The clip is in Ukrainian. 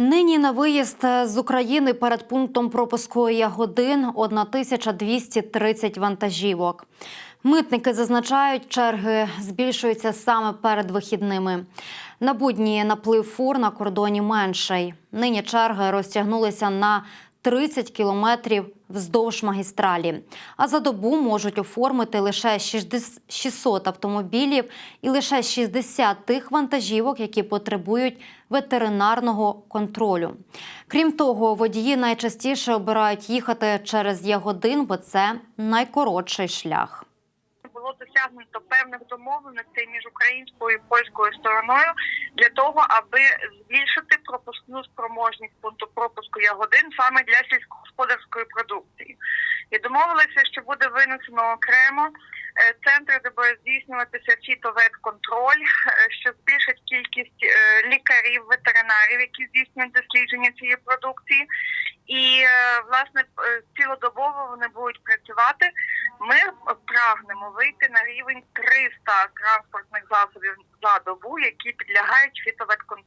Нині на виїзд з України перед пунктом пропуску Ягодин 1230 вантажівок. Митники зазначають, черги збільшуються саме перед вихідними. На будні наплив фур на кордоні менший. Нині черги розтягнулися на 30 кілометрів вздовж магістралі. А за добу можуть оформити лише 60 600 автомобілів і лише 60 тих вантажівок, які потребують ветеринарного контролю. Крім того, водії найчастіше обирають їхати через Ягодин, бо це найкоротший шлях. було досягнуто певних домовленостей між українською і польською стороною для того, аби збільшити пропускну спроможність пункту пропуску Ягодин саме для сільськогосподарської продукції. І домовилися, що буде винесено окремо е, центри, де буде здійснюватися фітоветконтроль, е, що збільшить кількість е, лікарів, ветеринарів, які здійснюють дослідження цієї продукції. І власне цілодобово вони будуть працювати. Ми прагнемо вийти на рівень 300 транспортних засобів за добу, які підлягають фітоветконтролю.